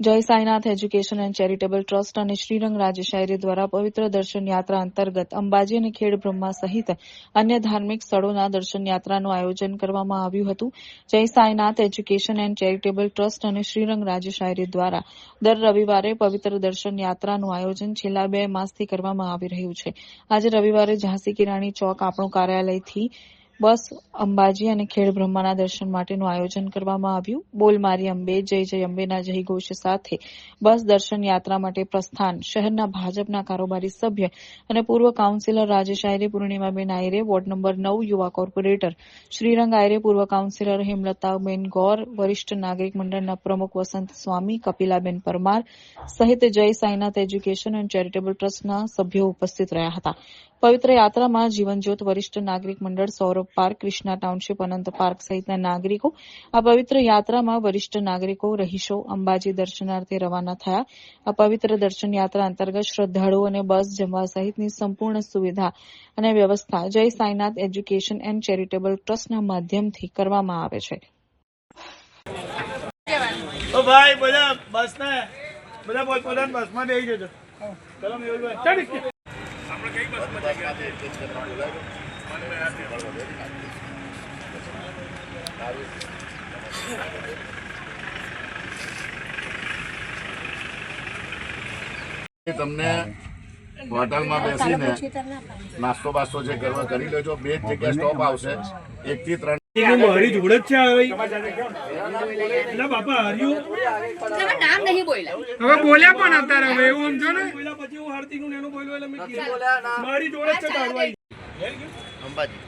Jai Sainath education and charitable trust અને શ્રીરંગ રાજશાયરી દ્વારા પવિત્ર દર્શન યાત્રા અંતર્ગત અંબાજી અને ખેડ બ્રહ્મા સહિત અન્ય ધાર્મિક સ્થળોના દર્શન યાત્રાનું આયોજન કરવામાં આવ્યું હતું. Jai Sainath education and charitable trust અને શ્રીરંગ રાજશાયરી દ્વારા દર રવિવારે પવિત્ર દર્શન યાત્રાનું આયોજન છેલ્લા બે માસથી કરવામાં આવી રહ્યું છે. આજે રવિવારે ઝાંસી કિરાણી ચોક આપણું કાર્યાલયથી બસ અંબાજી અને ખેડ બ્રહ્માના દર્શન માટેનું આયોજન કરવામાં આવ્યું. બોલ મારી અંબે, જય જય અંબેના જયઘોષ સાથે. બસ દર્શન યાત્રા માટે પ્રસ્થાન. શહેરના ભાજપના કારોબારી સભ્ય અને પૂર્વ councillor Rajesh Ayre, Purnimaben Ayre, ward number નવ, યુવા કોર્પોરેટર. શ્રીરંગ આયરે, પૂર્વ કાઉન્સિલર હેમલતાબેન ગોર, વરિષ્ઠ નાગરિક મંડળના પ્રમુખ વસંત સ્વામી, કપિલાબેન પરમાર સહિત જય સાઈનાથ એજ્યુકેશન એન્ડ ચેરિટેબલ ટ્રસ્ટના સભ્યો ઉપસ્થિત રહ્યા હતા. પવિત્ર યાત્રામાં જીવનજ્યોત વરિષ્ઠ નાગરિક મંડળ Saurabh park Krishna township, Anant park સહિતના નાગરિકો આ પવિત્ર યાત્રામાં વરિષ્ઠ નાગરિકો, રહીશો, અંબાજી દર્શનાર્થે રવાના થયા. આ પવિત્ર દર્શન યાત્રા અંતર્ગત શ્રદ્ધાળુઓને બસ જમવા સહિતની સંપૂર્ણ સુવિધા અને વ્યવસ્થા જય સાંઈનાથ એજ્યુકેશન એન્ડ ચેરિટેબલ ટ્રસ્ટના માધ્યમથી કરવામાં આવે છે. ભાઈ, બધા બસ ને બધા પોતપોતાની બસમાં બેસી જજો. ચલો મેહુલભાઈ. ચાલ આપણે કઈ બસમાં જઈએ તમને હોટલમાં બેસીને નાસ્તો બાસ્તો જે કરવા કરી લેજો. બે જગ્યા સ્ટોપ આવશે. એક થી ત્રણ મારી જોડે જ છે હવે એટલે બાપા હર્યું? નામ નહીં બોલ્યા. હવે બોલ્યા પણ અત્યારે હવે એવું સમજો ને? બોલ્યા પછી હું હાર્દિકનું એનું બોલ્યો એટલે મેં કીધું. મારી જોડે જ છે તારું અંબાજી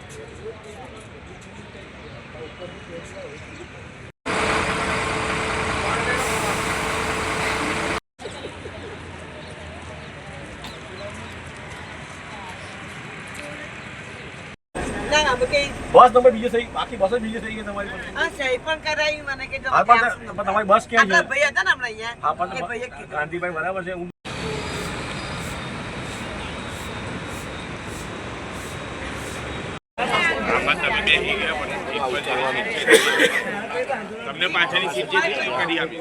ના અમે કઈ બસ નંબર બીજો થઈ બાકી બસ જ બીજો થઈ ગઈ તમારી પાસે. સહી પણ કરાવી મને કે હા તમારી બસ ક્યાં છે? ભાઈ હતા ને હમણાં હા અહીંયા. હા પણ ગાંધીભાઈ બરાબર છે હું તમને પાછળની સીટ જે કરી આપી.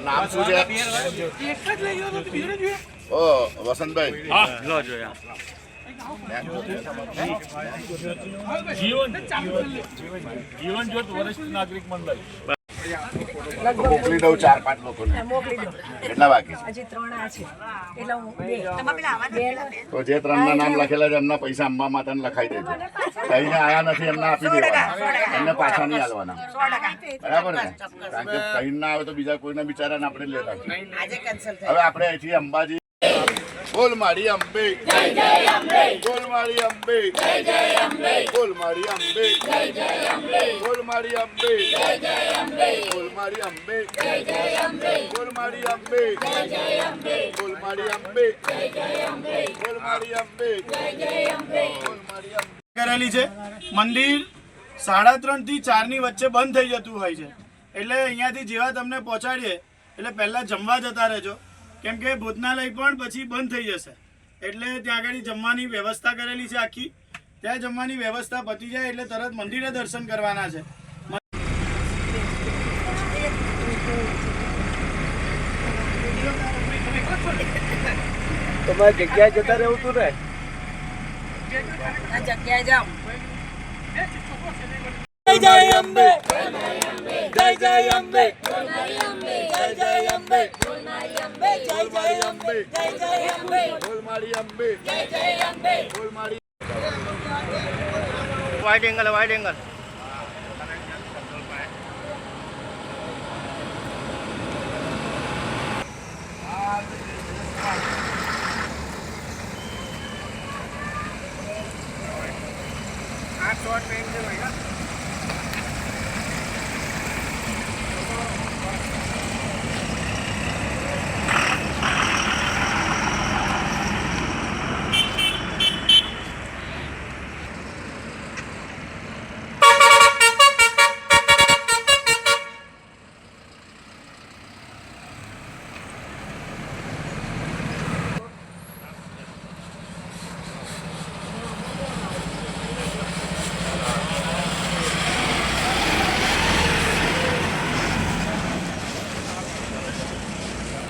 નામ શું છે જોયા જીવન જીવન જ્યોત વરિષ્ઠ નાગરિક મંડળ. મોકલી દઉં ચાર પાંચ લોકોને. કેટલા બાકી છે? હજી ત્રણ આ છે. એટલે હું બે. તો જે ત્રણના નામ લખેલા છે એમના પૈસા અંબા માતાને લખાઈ દેજો. કહીને આયા નથી એમને આપી દેવાના. એમને પાછા નહીં હાલવાના. બરાબર ને? કારણ કે કહીને ના આવે તો બીજા કોઈના બિચારાને આપણે લેતા હવે આપણે અહીંથી અંબાજી બોલ મારી અંબે. બોલ મારી અંબે. બોલ મારી અંબે. બોલ મારી અંબે. બોલ મારી અંબે. બોલ મારી અંબે. બોલ મારી અંબે. બોલ મારી અંબે. બોલ મારી અંબે. કરેલી છે. મંદિર સાડા ત્રણથી ચારની વચ્ચે બંધ થઈ જતું હોય છે. એટલે અહીંયાથી જેવા તમને પહોંચાડીએ એટલે પહેલા જમવા જતા રહેજો. કેમ કે ભોજનાલય પણ પછી બંધ થઈ જશે. એટલે ત્યાં આગળ જમવાની વ્યવસ્થા કરેલી છે આખી. ત્યાં જમવાની વ્યવસ્થા પતી જાય એટલે તરત મંદિરે દર્શન કરવાના છે. તમારે જગ્યાએ જતા રહેવું તું ને? આ જગ્યાએ જાઓ. જય જય અંબે. అంబే బోల్ మారి అంబే జై జై అంబే జై జై అంబే బోల్ మారి అంబే జై జై అంబే బోల్ మారి वाइड एंगल है वाइड एंगल आठ सौ पेंट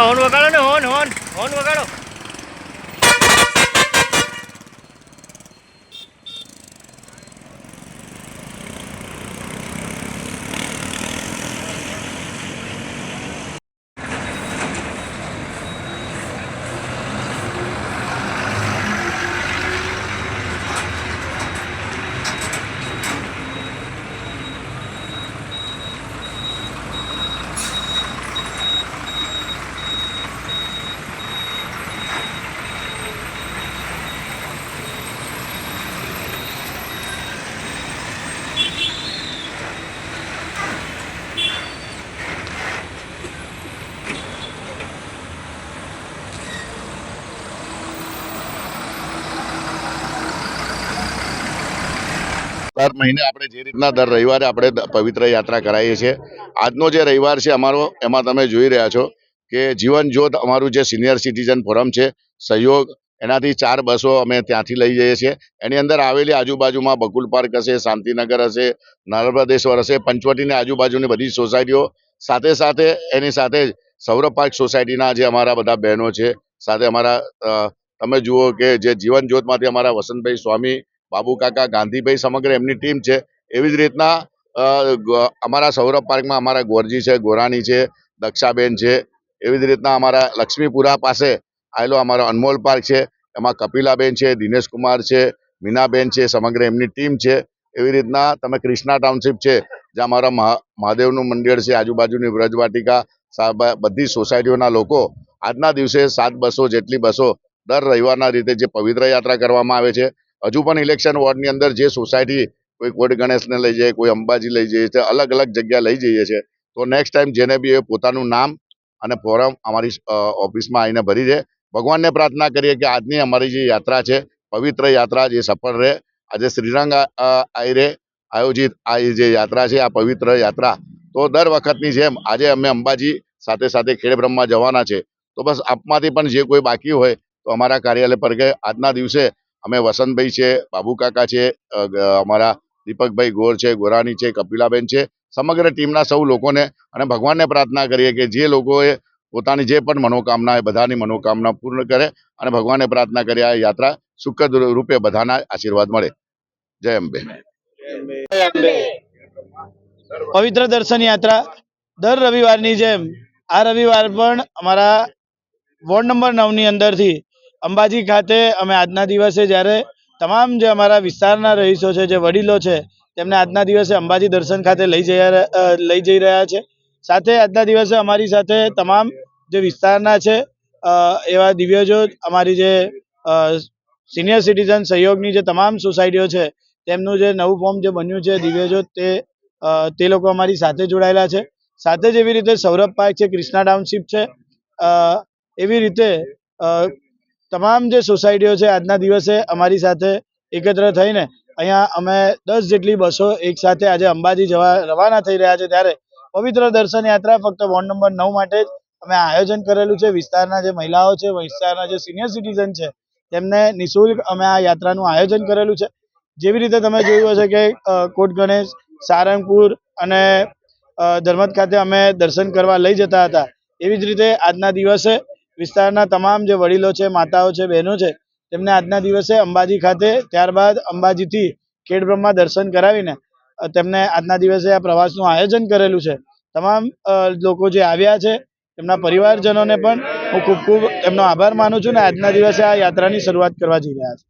હોન વગાડો ને હોન હોન હોન વગાડો. દર મહિને આપણે જે રીતના દર રવિવારે આપણે પવિત્ર યાત્રા કરાવીએ છીએ. આજનો જે રવિવાર છે અમારો, એમાં તમે જોઈ રહ્યા છો કે જીવન જ્યોત અમારું જે સિનિયર સિટીઝન ફોરમ છે, સહયોગ, એનાથી ચાર બસો અમે ત્યાંથી લઈ જઈએ છીએ. એની અંદર આવેલી આજુબાજુમાં બકુલ પાર્ક હશે, શાંતિનગર હશે નર્મદેશ્વર હશે, પંચવટીની આજુબાજુની બધી સોસાયટીઓ. સાથે સાથે એની સાથે જ સૌરભ પાર્ક સોસાયટીના જે અમારા બધા બહેનો છે, સાથે અમારા તમે જુઓ કે જે જીવન જ્યોતમાંથી અમારા વસંતભાઈ સ્વામી બાબુ કાકા, ગાંધીભાઈ સમગ્ર એમની ટીમ છે. એવી જ રીતના અમારા સૌરભ પાર્કમાં અમારા ગોરજી છે, ગોરાણી છે, દક્ષાબેન છે. એવી જ રીતના અમારા લક્ષ્મીપુરા પાસે આવેલો અમારો અનમોલ પાર્ક છે. એમાં કપિલાબેન છે દિનેશ કુમાર છે, મીનાબેન છે, સમગ્ર એમની ટીમ છે. એવી રીતના તમે ક્રિષ્ના ટાઉનશીપ છે, જ્યાં અમારા મહા- મહાદેવનું મંદિર છે, આજુબાજુની વ્રજવાટિકા બધી સોસાયટીઓના લોકો આજના દિવસે સાત બસો જેટલી બસો દર રવિવારના રીતે જે પવિત્ર યાત્રા કરવામાં આવે છે. હજુ પણ ઇલેક્શન વોર્ડની અંદર જે સોસાયટી કોઈ કોટ ગણેશને લઈ જાય, કોઈ અંબાજી લઈ જઈએ છે અલગ અલગ જગ્યા લઈ જઈએ છે તો નેક્સ્ટ ટાઈમ જેને બી એ પોતાનું નામ અને ફોરમ અમારી ઓફિસમાં આવીને ભરી દે. ભગવાનને પ્રાર્થના કરીએ કે આજની અમારી જે યાત્રા છે, પવિત્ર યાત્રા જે સફળ રહે. આજે શ્રીરંગ આયરે આયોજિત આ જે યાત્રા છે, આ પવિત્ર યાત્રા. તો દર વખતની જેમ આજે અમે અંબાજી સાથે સાથે ખેડબ્રહ્મા જવાના છે. તો બસ આપમાંથી પણ જે કોઈ બાકી હોય તો અમારા કાર્યાલય પર કે આજના દિવસે અમે વસંતભાઈ છે, બાબુ કાકા છે અમારા દીપકભાઈ ગોર છે, ગોરાની છે, કપિલાબેન છે, સમગ્ર ટીમના સૌ લોકોને અને ભગવાનને પ્રાર્થના કરીએ કે જે લોકોએ પોતાની જે પણ મનોકામના એ બધાની મનોકામના પૂર્ણ કરે અને ભગવાનને પ્રાર્થના કરી આ યાત્રા સુખદ રૂપે બધાના આશીર્વાદ મળે. જય અંબે. પવિત્ર દર્શન યાત્રા દર રવિવારની જેમ, આ રવિવાર પણ અમારા વોર્ડ નંબર નવની અંદરથી અંબાજી ખાતે અમે આજના દિવસે જ્યારે તમામ જે અમારા વિસ્તારના રહીશો છે, જે વડીલો છે, તેમને આજના દિવસે અંબાજી દર્શન ખાતે લઈ જઈ લઈ જઈ રહ્યા છે. સાથે આજના દિવસે અમારી સાથે તમામ જે વિસ્તારના છે એવા દિવ્યજો, અમારી જે સિનિયર સિટીઝન સહયોગની જે તમામ સોસાયટીઓ છે, તેમનું જે નવું ફોર્મ જે બન્યું છે, દિવ્યજો, તે તે લોકો અમારી સાથે જોડાયેલા છે. સાથે જ એવી રીતે સૌરભ પાર્ક છે ક્રિષ્ના ટાઉનશીપ છે એવી રીતે તમામ જે સોસાયટીઓ છે, આજના દિવસે અમારી સાથે એકત્ર થઈને અહીંયા અમે દસ જેટલી બસો એક સાથે આજે અંબાજી જવા રવાના થઈ રહ્યા છે. ત્યારે પવિત્ર દર્શન યાત્રા ફક્ત વોર્ડ નંબર નવ માટે જ અમે આયોજન કરેલું છે. વિસ્તારના જે મહિલાઓ છે, વિસ્તારના જે સિનિયર સિટીઝન છે, તેમને નિઃશુલ્ક અમે આ યાત્રાનું આયોજન કરેલું છે. જેવી રીતે તમે જોયું હશે કે કોટ ગણેશ, સારંગપુર અને ધર્મદ ખાતે અમે દર્શન કરવા લઈ જતા હતા. એવી જ રીતે આજના દિવસે વિસ્તારના તમામ જે વડીલો છે, માતાઓ છે, બહેનો છે, તેમને આજના દિવસે અંબાજી ખાતે, ત્યારબાદ અંબાજીથી ખેડબ્રહ્મા દર્શન કરાવીને તેમને આજના દિવસે આ પ્રવાસનું આયોજન કરેલું છે. તમામ લોકો જે આવ્યા છે, તેમના પરિવારજનોને પણ હું ખૂબ ખૂબ એમનો આભાર માનું છું ને આજના દિવસે આ યાત્રાની શરૂઆત કરવા જઈ રહ્યા છે.